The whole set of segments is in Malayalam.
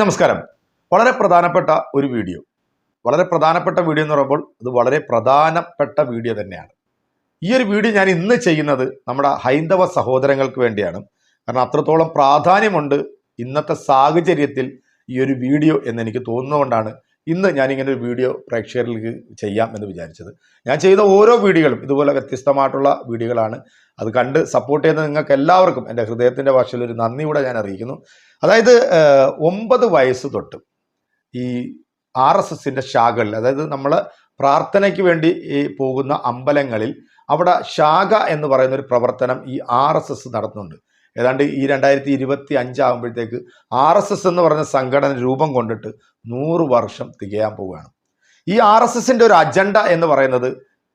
നമസ്കാരം. വളരെ പ്രധാനപ്പെട്ട ഒരു വീഡിയോ. വളരെ പ്രധാനപ്പെട്ട വീഡിയോ എന്ന് പറയുമ്പോൾ അത് വളരെ പ്രധാനപ്പെട്ട വീഡിയോ തന്നെയാണ്. ഈ ഒരു വീഡിയോ ഞാൻ ഇന്ന് ചെയ്യുന്നത് നമ്മുടെ ഹൈന്ദവ സഹോദരങ്ങൾക്ക് വേണ്ടിയാണ്. കാരണം അത്രത്തോളം പ്രാധാന്യമുണ്ട് ഇന്നത്തെ സാഹചര്യത്തിൽ ഈ ഒരു വീഡിയോ എന്ന് എനിക്ക് തോന്നുന്നതുകൊണ്ടാണ് ഇന്ന് ഞാനിങ്ങനെ ഒരു വീഡിയോ പ്രേക്ഷകരിലേക്ക് ചെയ്യാം എന്ന് വിചാരിച്ചത്. ഞാൻ ചെയ്ത ഓരോ വീഡിയോകളും ഇതുപോലെ വ്യത്യസ്തമായിട്ടുള്ള വീഡിയോകളാണ്. അത് കണ്ട് സപ്പോർട്ട് ചെയ്യുന്ന നിങ്ങൾക്ക് എല്ലാവർക്കും എന്റെ ഹൃദയത്തിന്റെ ഭാഷയിൽ ഒരു നന്ദി കൂടെ ഞാൻ അറിയിക്കുന്നു. അതായത് ഒമ്പത് വയസ്സ് തൊട്ട് ഈ ആർ എസ് എസിന്റെ ശാഖകളിൽ അതായത് നമ്മൾ പ്രാർത്ഥനയ്ക്ക് വേണ്ടി പോകുന്ന അമ്പലങ്ങളിൽ അവിടെ ശാഖ എന്ന് പറയുന്ന ഒരു പ്രവർത്തനം ഈ ആർ എസ് എസ് നടത്തുന്നുണ്ട്. ഏതാണ്ട് ഈ രണ്ടായിരത്തി ഇരുപത്തി അഞ്ചാകുമ്പോഴത്തേക്ക് ആർ എസ് എസ് എന്ന് പറഞ്ഞ സംഘടന രൂപം കൊണ്ടിട്ട് നൂറ് വർഷം തികയാൻ പോവുകയാണ്. ഈ ആർ എസ് എസിന്റെ ഒരു അജണ്ട എന്ന് പറയുന്നത്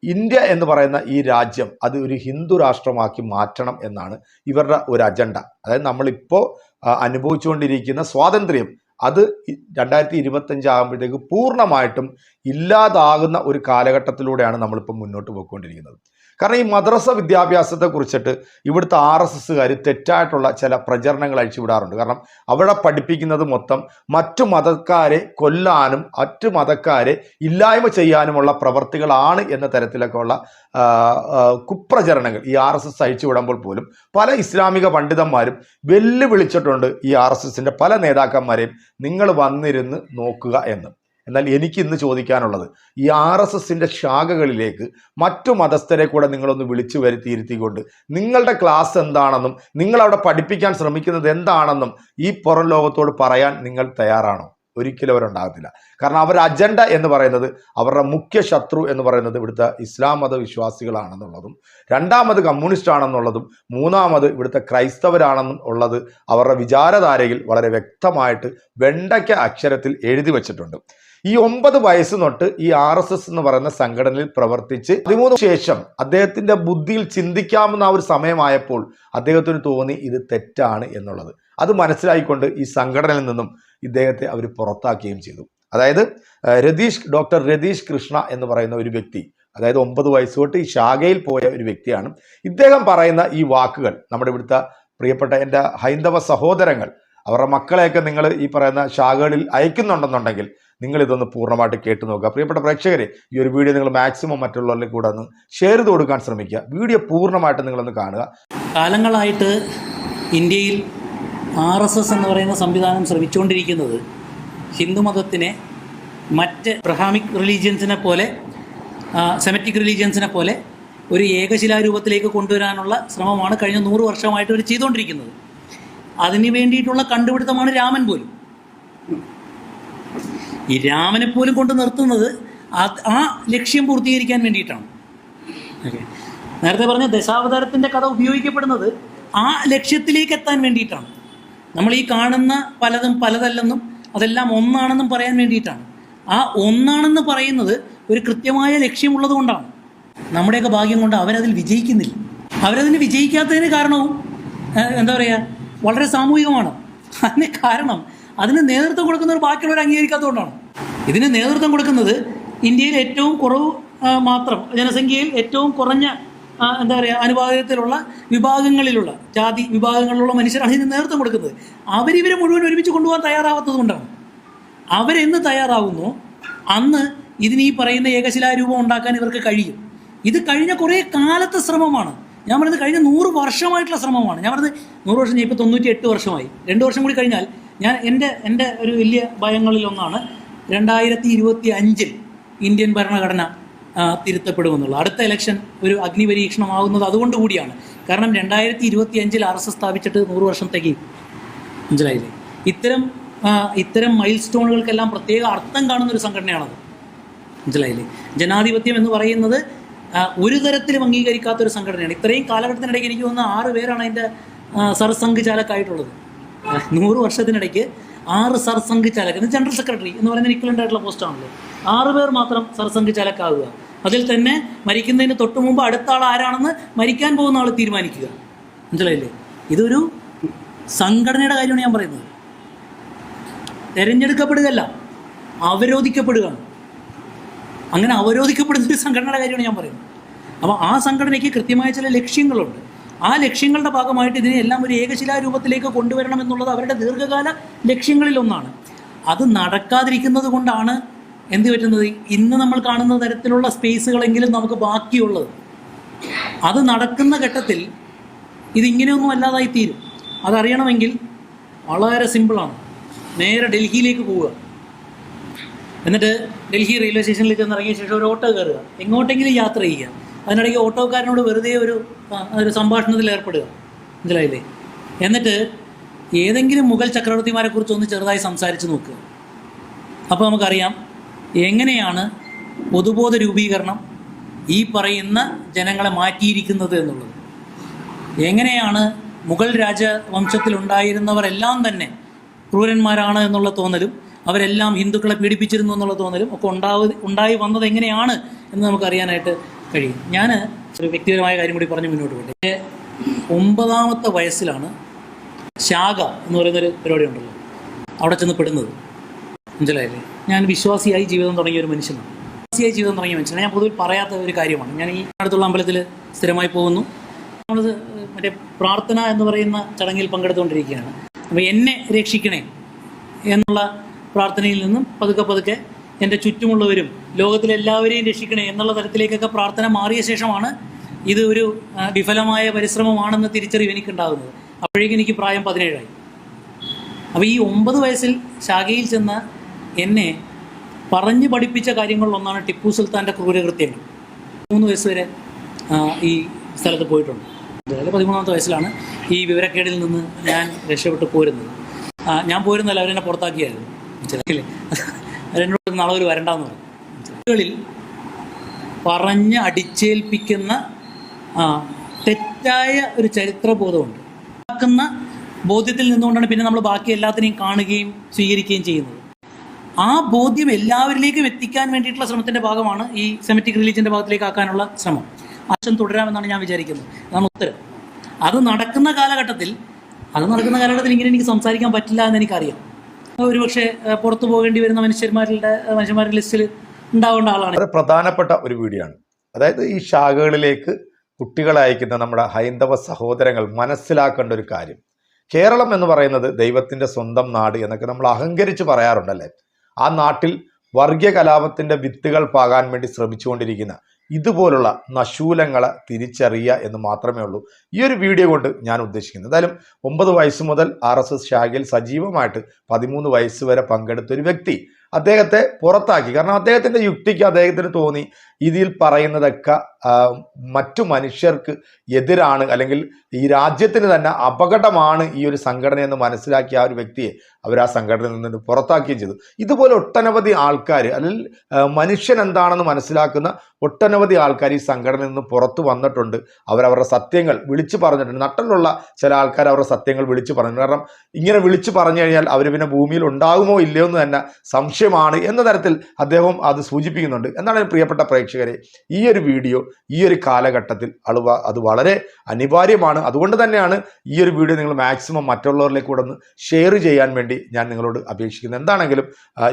ഇന്ത്യ എന്ന് പറയുന്ന ഈ രാജ്യം അത് ഒരു ഹിന്ദു രാഷ്ട്രമാക്കി മാറ്റണം എന്നാണ് ഇവരുടെ ഒരു അജണ്ട. അതായത് നമ്മളിപ്പോൾ അനുഭവിച്ചുകൊണ്ടിരിക്കുന്ന സ്വാതന്ത്ര്യം അത് രണ്ടായിരത്തി ഇരുപത്തഞ്ച് ആകുമ്പോഴത്തേക്ക് പൂർണമായിട്ടും ഇല്ലാതാകുന്ന ഒരു കാലഘട്ടത്തിലൂടെയാണ് നമ്മളിപ്പോൾ മുന്നോട്ട് പോയിക്കൊണ്ടിരിക്കുന്നത്. കാരണം ഈ മദ്രസ വിദ്യാഭ്യാസത്തെ കുറിച്ചിട്ട് ഇവിടുത്തെ ആർ എസ് എസ്സുകാർ തെറ്റായിട്ടുള്ള ചില പ്രചരണങ്ങൾ അഴിച്ചുവിടാറുണ്ട്. കാരണം അവിടെ പഠിപ്പിക്കുന്നത് മൊത്തം മറ്റു മതക്കാരെ കൊല്ലാനും മറ്റു മതക്കാരെ ഇല്ലായ്മ ചെയ്യാനുമുള്ള പ്രവർത്തികളാണ് എന്ന തരത്തിലൊക്കെ ഉള്ള കുപ്രചരണങ്ങൾ ഈ ആർ എസ് എസ് അഴിച്ചുവിടുമ്പോൾ പോലും പല ഇസ്ലാമിക പണ്ഡിതന്മാരും വെല്ലുവിളിച്ചിട്ടുണ്ട് ഈ ആർ എസ് എസിന്റെ പല നേതാക്കന്മാരെയും നിങ്ങൾ വന്നിരുന്ന് നോക്കുക എന്ന്. എന്നാൽ എനിക്ക് ഇന്ന് ചോദിക്കാനുള്ളത് ഈ ആർ എസ് എസിന്റെ ശാഖകളിലേക്ക് മറ്റു മതസ്ഥരെ കൂടെ നിങ്ങളൊന്ന് വിളിച്ചു വരുത്തിയിരുത്തിക്കൊണ്ട് നിങ്ങളുടെ ക്ലാസ് എന്താണെന്നും നിങ്ങളവിടെ പഠിപ്പിക്കാൻ ശ്രമിക്കുന്നത് എന്താണെന്നും ഈ പുറം ലോകത്തോട് പറയാൻ നിങ്ങൾ തയ്യാറാണോ? ഒരിക്കലും അവരുണ്ടാകത്തില്ല. കാരണം അവരുടെ അജണ്ട എന്ന് പറയുന്നത് അവരുടെ മുഖ്യ ശത്രു എന്ന് പറയുന്നത് ഇവിടുത്തെ ഇസ്ലാം മത വിശ്വാസികളാണെന്നുള്ളതും രണ്ടാമത് കമ്മ്യൂണിസ്റ്റ് ആണെന്നുള്ളതും മൂന്നാമത് ഇവിടുത്തെ ക്രൈസ്തവരാണെന്നും ഉള്ളത് അവരുടെ വിചാരധാരയിൽ വളരെ വ്യക്തമായിട്ട് വെണ്ടയ്ക്ക അക്ഷരത്തിൽ എഴുതി വച്ചിട്ടുണ്ട്. ഈ ഒമ്പത് വയസ്സ് തൊട്ട് ഈ ആർ എസ് എസ് എന്ന് പറയുന്ന സംഘടനയിൽ പ്രവർത്തിച്ച് പതിമൂന്ന് ശേഷം അദ്ദേഹത്തിന്റെ ബുദ്ധിയിൽ ചിന്തിക്കാമെന്ന ഒരു സമയമായപ്പോൾ അദ്ദേഹത്തിന് തോന്നി ഇത് തെറ്റാണ് എന്നുള്ളത്. അത് മനസ്സിലായിക്കൊണ്ട് ഈ സംഘടനയിൽ നിന്നും ഇദ്ദേഹത്തെ അവർ പുറത്താക്കുകയും ചെയ്തു. അതായത് രതീഷ് ഡോക്ടർ രതീഷ് കൃഷ്ണ എന്ന് പറയുന്ന ഒരു വ്യക്തി അതായത് ഒമ്പത് വയസ്സ് തൊട്ട് ഈ ശാഖയിൽ പോയ ഒരു വ്യക്തിയാണ്. ഇദ്ദേഹം പറയുന്ന ഈ വാക്കുകൾ നമ്മുടെ ഇവിടുത്തെ പ്രിയപ്പെട്ട എന്റെ ഹൈന്ദവ സഹോദരങ്ങൾ അവരുടെ മക്കളെയൊക്കെ നിങ്ങൾ ഈ പറയുന്ന ശാഖകളിൽ അയക്കുന്നുണ്ടെന്നുണ്ടെങ്കിൽ നിങ്ങൾ ഇതൊന്ന് പൂർണമായിട്ട് കേട്ടു നോക്കുക. പ്രിയപ്പെട്ട പ്രേക്ഷകരെ ഈ ഒരു വീഡിയോ നിങ്ങൾ മാക്സിമം മറ്റുള്ളവരിൽ കൂടെ ഒന്ന് ഷെയർ ചെയ്ത് കൊടുക്കാൻ ശ്രമിക്കുക. വീഡിയോ പൂർണമായിട്ട് നിങ്ങളൊന്ന് കാണുക. കാലങ്ങളായിട്ട് ഇന്ത്യയിൽ ആർ എസ് എസ് എന്ന് പറയുന്ന സംവിധാനം ശ്രമിച്ചുകൊണ്ടിരിക്കുന്നത് ഹിന്ദുമതത്തിനെ മറ്റ് ബ്രഹാമിക് റിലീജിയൻസിനെ പോലെ സെമറ്റിക് റിലീജിയൻസിനെ പോലെ ഒരു ഏകശിലാരൂപത്തിലേക്ക് കൊണ്ടുവരാനുള്ള ശ്രമമാണ് കഴിഞ്ഞ നൂറ് വർഷമായിട്ട് അവർ ചെയ്തുകൊണ്ടിരിക്കുന്നത്. അതിന് വേണ്ടിയിട്ടുള്ള കണ്ടുപിടുത്തമാണ് രാമൻ പോലും. ഈ രാമനെ പോലും കൊണ്ട് നിർത്തുന്നത് ആ ലക്ഷ്യം പൂർത്തീകരിക്കാൻ വേണ്ടിയിട്ടാണ്. ഓക്കെ നേരത്തെ പറഞ്ഞ ദശാവതാരത്തിന്റെ കഥ ഉപയോഗിക്കപ്പെടുന്നത് ആ ലക്ഷ്യത്തിലേക്ക് എത്താൻ വേണ്ടിയിട്ടാണ്. നമ്മൾ ഈ കാണുന്ന പലതും പലതല്ലെന്നും അതെല്ലാം ഒന്നാണെന്നും പറയാൻ വേണ്ടിയിട്ടാണ്. ആ ഒന്നാണെന്ന് പറയുന്നത് ഒരു കൃത്യമായ ലക്ഷ്യമുള്ളത് കൊണ്ടാണ്. നമ്മുടെയൊക്കെ ഭാഗ്യം കൊണ്ട് അവരതിൽ വിജയിക്കുന്നില്ല. അവരതിന് വിജയിക്കാത്തതിന് കാരണവും എന്താ പറയുക വളരെ സാമൂഹികമാണ്. അതിന് കാരണം അതിന് നേതൃത്വം കൊടുക്കുന്നവർ ബാക്കിയുള്ളവർ അംഗീകരിക്കാത്തതുകൊണ്ടാണ്. ഇതിന് നേതൃത്വം കൊടുക്കുന്നത് ഇന്ത്യയിൽ ഏറ്റവും കുറവ് മാത്രം ജനസംഖ്യയിൽ ഏറ്റവും കുറഞ്ഞ എന്താ പറയുക അനുപാതത്തിലുള്ള വിഭാഗങ്ങളിലുള്ള ജാതി വിഭാഗങ്ങളിലുള്ള മനുഷ്യരാണ് ഇതിന് നേതൃത്വം കൊടുക്കുന്നത്. അവരിവരെ മുഴുവൻ ഒരുമിച്ച് കൊണ്ടുപോകാൻ തയ്യാറാവാത്തത് കൊണ്ടാണ്. അവരെന്ന് തയ്യാറാവുന്നു അന്ന് ഇതിന് ഈ പറയുന്ന ഏകശിലാരൂപം ഉണ്ടാക്കാൻ ഇവർക്ക് കഴിയും. ഇത് കഴിഞ്ഞ കുറേ കാലത്തെ ശ്രമമാണ്. ഞാൻ പറയുന്നത് കഴിഞ്ഞ നൂറ് വർഷമായിട്ടുള്ള ശ്രമമാണ്. ഞാൻ പറയുന്നത് നൂറ് വർഷം ഇപ്പോൾ തൊണ്ണൂറ്റി എട്ട് വർഷമായി. രണ്ട് വർഷം കൂടി കഴിഞ്ഞാൽ ഞാൻ എന്റെ എന്റെ ഒരു വലിയ ഭയങ്ങളിലൊന്നാണ് രണ്ടായിരത്തി ഇരുപത്തി അഞ്ചിൽ ഇന്ത്യൻ ഭരണഘടന തിരുത്തപ്പെടുമെന്നുള്ളത്. അടുത്ത ഇലക്ഷൻ ഒരു അഗ്നിപരീക്ഷണമാകുന്നത് അതുകൊണ്ട് കൂടിയാണ്. കാരണം രണ്ടായിരത്തി ഇരുപത്തി അഞ്ചിൽ ആർ എസ് എസ് സ്ഥാപിച്ചിട്ട് നൂറ് വർഷത്തേക്ക്. മനസ്സിലായില്ലേ? ഇത്തരം ഇത്തരം മൈൽ സ്റ്റോണുകൾക്കെല്ലാം പ്രത്യേക അർത്ഥം കാണുന്ന ഒരു സംഘടനയാണത്. മനസ്സിലായില്ലേ? ജനാധിപത്യം എന്ന് പറയുന്നത് ഒരു തരത്തിലും അംഗീകരിക്കാത്ത ഒരു സംഘടനയാണ്. ഇത്രയും കാലഘട്ടത്തിനിടയ്ക്ക് എനിക്ക് തോന്നുന്ന ആറ് പേരാണ് അതിന്റെ സർസംഘ് ചാലക്കായിട്ടുള്ളത് ആ, നൂറ് വർഷത്തിനിടയ്ക്ക് ആറ് സർസംഘ് ചാലക് ജനറൽ സെക്രട്ടറി എന്ന് പറയുന്ന ഇക്വലന്റ് ആയിട്ടുള്ള പോസ്റ്റാണല്ലോ ആറ് പേർ മാത്രം സർസംഘ് ചാലക്കാവുക. അതിൽ തന്നെ മരിക്കുന്നതിന് തൊട്ട് മുമ്പ് അടുത്ത ആൾ ആരാണെന്ന് മരിക്കാൻ പോകുന്ന ആൾ തീരുമാനിക്കുക. മനസ്സിലായില്ലേ? ഇതൊരു സംഘടനയുടെ കാര്യമാണ് ഞാൻ പറയുന്നത്. തിരഞ്ഞെടുക്കപ്പെടുകയല്ല അവരോധിക്കപ്പെടുകയാണ്. അങ്ങനെ അവരോധിക്കപ്പെടുന്ന ഒരു സംഘടനയുടെ കാര്യമാണ് ഞാൻ പറയുന്നത്. അപ്പോൾ ആ സംഘടനയ്ക്ക് കൃത്യമായ ചില ലക്ഷ്യങ്ങളുണ്ട്. ആ ലക്ഷ്യങ്ങളുടെ ഭാഗമായിട്ട് ഇതിനെ എല്ലാം ഒരു ഏകശിലാരൂപത്തിലേക്ക് കൊണ്ടുവരണം എന്നുള്ളത് അവരുടെ ദീർഘകാല ലക്ഷ്യങ്ങളിലൊന്നാണ് അത് നടക്കാതിരിക്കുന്നത് കൊണ്ടാണ് എന്ത് പറ്റുന്നത്? ഇന്ന് നമ്മൾ കാണുന്ന തരത്തിലുള്ള സ്പേസുകളെങ്കിലും നമുക്ക് ബാക്കിയുള്ളത്. അത് നടക്കുന്ന ഘട്ടത്തിൽ ഇതിങ്ങനെയൊന്നും അല്ലാതായി തീരും. അതറിയണമെങ്കിൽ വളരെ സിമ്പിളാണ്. നേരെ ഡൽഹിയിലേക്ക് പോവുക. എന്നിട്ട് ഡൽഹി റെയിൽവേ സ്റ്റേഷനിൽ ചെന്ന് ഇറങ്ങിയ ശേഷം ഒരു ഓട്ടോ കയറുക. എങ്ങോട്ടെങ്കിലും യാത്ര ചെയ്യുക. അതിനിടയ്ക്ക് ഓട്ടോക്കാരനോട് വെറുതെ ഒരു ഒരു സംഭാഷണത്തിൽ ഏർപ്പെടുക. മനസ്സിലായില്ലേ? എന്നിട്ട് ഏതെങ്കിലും മുഗൾ ചക്രവർത്തിമാരെ കുറിച്ച് ഒന്ന് ചെറുതായി സംസാരിച്ച് നോക്കുക. അപ്പോൾ നമുക്കറിയാം എങ്ങനെയാണ് പൊതുബോധ രൂപീകരണം ഈ പറയുന്ന ജനങ്ങളെ മാറ്റിയിരിക്കുന്നത് എന്നുള്ളത്. എങ്ങനെയാണ് മുഗൾ രാജവംശത്തിലുണ്ടായിരുന്നവരെല്ലാം തന്നെ ക്രൂരന്മാരാണ് എന്നുള്ള തോന്നലും അവരെല്ലാം ഹിന്ദുക്കളെ പീഡിപ്പിച്ചിരുന്നു എന്നുള്ള തോന്നലും ഒക്കെ ഉണ്ടാവ് ഉണ്ടായി വന്നത് എങ്ങനെയാണ് എന്ന് നമുക്കറിയാനായിട്ട് കഴിയും. ഞാൻ ഒരു വ്യക്തിപരമായ കാര്യം കൂടി പറഞ്ഞ് മുന്നോട്ട് പോട്ടെ. ഒമ്പതാമത്തെ വയസ്സിലാണ് ശാഖ എന്ന് പറയുന്നൊരു പരിപാടി ഉണ്ടല്ലോ. അവിടെ ചെന്ന് പെടുന്നത്. മനസ്സിലായില്ലേ? ഞാൻ വിശ്വാസിയായി ജീവിതം തുടങ്ങിയ ഒരു മനുഷ്യനാണ്. വിശ്വാസിയായി ജീവിതം തുടങ്ങിയ മനുഷ്യനാണ്. ഞാൻ പൊതുവിൽ പറയാത്ത ഒരു കാര്യമാണ്. ഞാൻ ഈ അടുത്തുള്ള അമ്പലത്തിൽ സ്ഥിരമായി പോകുന്നു. നമ്മൾ മറ്റേ പ്രാർത്ഥന എന്ന് പറയുന്ന ചടങ്ങിൽ പങ്കെടുത്തുകൊണ്ടിരിക്കുകയാണ്. അപ്പോൾ എന്നെ രക്ഷിക്കണേ എന്നുള്ള പ്രാർത്ഥനയിൽ നിന്നും പതുക്കെ പതുക്കെ എന്റെ ചുറ്റുമുള്ളവരും ലോകത്തിലെ എല്ലാവരെയും രക്ഷിക്കണേ എന്നുള്ള തരത്തിലേക്കൊക്കെ പ്രാർത്ഥന മാറിയ ശേഷമാണ് ഇത് ഒരു വിഫലമായ പരിശ്രമമാണെന്ന് തിരിച്ചറിവ് എനിക്കുണ്ടാകുന്നത്. അപ്പോഴേക്കും എനിക്ക് പ്രായം പതിനേഴായി. അപ്പോൾ ഈ ഒമ്പത് വയസ്സിൽ ശാഖയിൽ ചെന്ന എന്നെ പറഞ്ഞു പഠിപ്പിച്ച കാര്യങ്ങളിലൊന്നാണ് ടിപ്പു സുൽത്താന്റെ ക്രൂരകൃത്യങ്ങൾ. മൂന്ന് വയസ്സ് വരെ ഈ സ്ഥലത്ത് പോയിട്ടുണ്ട്. അതായത് പതിമൂന്നാമത്തെ വയസ്സിലാണ് ഈ വിവരക്കേടിൽ നിന്ന് ഞാൻ രക്ഷപ്പെട്ട് പോരുന്നത്. ഞാൻ പോരുന്നല്ല അവരെന്നെ പുറത്താക്കിയായിരുന്നു. മനസ്സിലായില്ലേ അവരെന്നോട് നാളെ ഒരു വരണ്ടെന്ന് പറഞ്ഞു? പറഞ്ഞ് അടിച്ചേൽപ്പിക്കുന്ന തെറ്റായ ഒരു ചരിത്രബോധമുണ്ട്. ഉണ്ടാക്കുന്ന ബോധ്യത്തിൽ നിന്നുകൊണ്ടാണ് പിന്നെ നമ്മൾ ബാക്കി എല്ലാത്തിനെയും കാണുകയും സ്വീകരിക്കുകയും ചെയ്യുന്നത്. ആ ബോധ്യം എല്ലാവരിലേക്കും എത്തിക്കാൻ വേണ്ടിയിട്ടുള്ള ശ്രമത്തിന്റെ ഭാഗമാണ് ഈ സെമറ്റിക് റിലീജിയന്റെ ഭാഗത്തിലേക്ക് ആക്കാനുള്ള ശ്രമം. ആശം തുടരാമെന്നാണ് ഞാൻ വിചാരിക്കുന്നത്. അതാണ് ഉത്തരം. അത് നടക്കുന്ന കാലഘട്ടത്തിൽ അത് നടക്കുന്ന കാലഘട്ടത്തിൽ ഇങ്ങനെ എനിക്ക് സംസാരിക്കാൻ പറ്റില്ല എന്ന് എനിക്കറിയാം. ഒരുപക്ഷെ പുറത്തു പോകേണ്ടി വരുന്ന മനുഷ്യന്മാരുടെ മനുഷ്യന്മാരുടെ ലിസ്റ്റിൽ ഉണ്ടാവേണ്ട ആളാണ്. വളരെ പ്രധാനപ്പെട്ട ഒരു വീഡിയോ ആണ് അതായത് ഈ ശാഖകളിലേക്ക് കുട്ടികളെ അയക്കുന്ന നമ്മുടെ ഹൈന്ദവ സഹോദരങ്ങൾ മനസ്സിലാക്കേണ്ട ഒരു കാര്യം. കേരളം എന്ന് പറയുന്നത് ദൈവത്തിന്റെ സ്വന്തം നാട് എന്നൊക്കെ നമ്മൾ അഹങ്കരിച്ച് പറയാറുണ്ടല്ലേ? ആ നാട്ടിൽ വർഗീയ കലാപത്തിന്റെ വിത്തുകൾ പാകാൻ വേണ്ടി ശ്രമിച്ചുകൊണ്ടിരിക്കുന്ന ഇതുപോലുള്ള നശൂലങ്ങളെ തിരിച്ചറിയുക എന്ന് മാത്രമേ ഉള്ളൂ. ഈ ഒരു വീഡിയോ കൊണ്ട് ഞാൻ ഉദ്ദേശിക്കുന്നത് എന്തായാലും ഒമ്പത് വയസ്സ് മുതൽ ആർ എസ് എസ് ശാഖയിൽ സജീവമായിട്ട് പതിമൂന്ന് വയസ്സ് വരെ പങ്കെടുത്ത ഒരു വ്യക്തി അദ്ദേഹത്തെ പുറത്താക്കി. കാരണം അദ്ദേഹത്തിന്റെ യുക്തിക്ക് അദ്ദേഹത്തിന് തോന്നി. ഇതിൽ പറയുന്നതൊക്കെ മറ്റു മനുഷ്യർക്ക് എതിരാണ് അല്ലെങ്കിൽ ഈ രാജ്യത്തിന് തന്നെ അപകടമാണ് ഈ ഒരു സംഘടന എന്ന് മനസ്സിലാക്കിയ ആ ഒരു വ്യക്തിയെ അവർ ആ സംഘടനയിൽ നിന്ന് പുറത്താക്കുകയും ചെയ്തു. ഇതുപോലെ ഒട്ടനവധി ആൾക്കാർ അല്ലെങ്കിൽ മനുഷ്യൻ എന്താണെന്ന് മനസ്സിലാക്കുന്ന ഒട്ടനവധി ആൾക്കാർ ഈ സംഘടനയിൽ നിന്ന് പുറത്തു വന്നിട്ടുണ്ട്. അവരവരുടെ സത്യങ്ങൾ വിളിച്ചു പറഞ്ഞിട്ടുണ്ട്. നട്ടലുള്ള ചില ആൾക്കാർ അവരുടെ സത്യങ്ങൾ വിളിച്ചു പറഞ്ഞു. കാരണം ഇങ്ങനെ വിളിച്ചു പറഞ്ഞു കഴിഞ്ഞാൽ അവർ പിന്നെ ഭൂമിയിൽ ഉണ്ടാകുമോ ഇല്ലയോ എന്ന് തന്നെ സംശയമാണ് എന്ന തരത്തിൽ അദ്ദേഹം അത് സൂചിപ്പിക്കുന്നുണ്ട്. എന്നാണ് പ്രിയപ്പെട്ട പ്രേക്ഷകരെ ഈ ഒരു വീഡിയോ ഈ ഒരു കാലഘട്ടത്തിൽ അളുവ അത് വളരെ അനിവാര്യമാണ്. അതുകൊണ്ട് തന്നെയാണ് ഈ ഒരു വീഡിയോ നിങ്ങൾ മാക്സിമം മറ്റുള്ളവരിലേക്ക് കൂടെ ഒന്ന് ഷെയർ ചെയ്യാൻ വേണ്ടി ഞാൻ നിങ്ങളോട് അപേക്ഷിക്കുന്നത്. എന്താണെങ്കിലും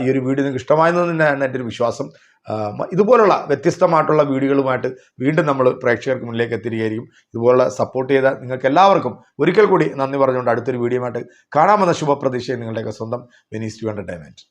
ഈ ഒരു വീഡിയോ നിങ്ങൾക്ക് ഇഷ്ടമായെന്ന് തന്നെയാണ് എന്റെ ഒരു വിശ്വാസം. ഇതുപോലുള്ള വ്യത്യസ്തമായിട്ടുള്ള വീഡിയോകളുമായിട്ട് വീണ്ടും നമ്മൾ പ്രേക്ഷകർക്ക് മുന്നിലേക്ക് എത്തിയിരിക്കും ഇതുപോലുള്ള സപ്പോർട്ട് ചെയ്ത നിങ്ങൾക്ക് എല്ലാവർക്കും ഒരിക്കൽ കൂടി നന്ദി പറഞ്ഞുകൊണ്ട് അടുത്തൊരു വീഡിയോ ആയിട്ട് കാണാമെന്ന ശുഭപ്രതീക്ഷയും നിങ്ങളുടെയൊക്കെ സ്വന്തം വെനീസ് ടു എന്റർടൈൻമെന്റ്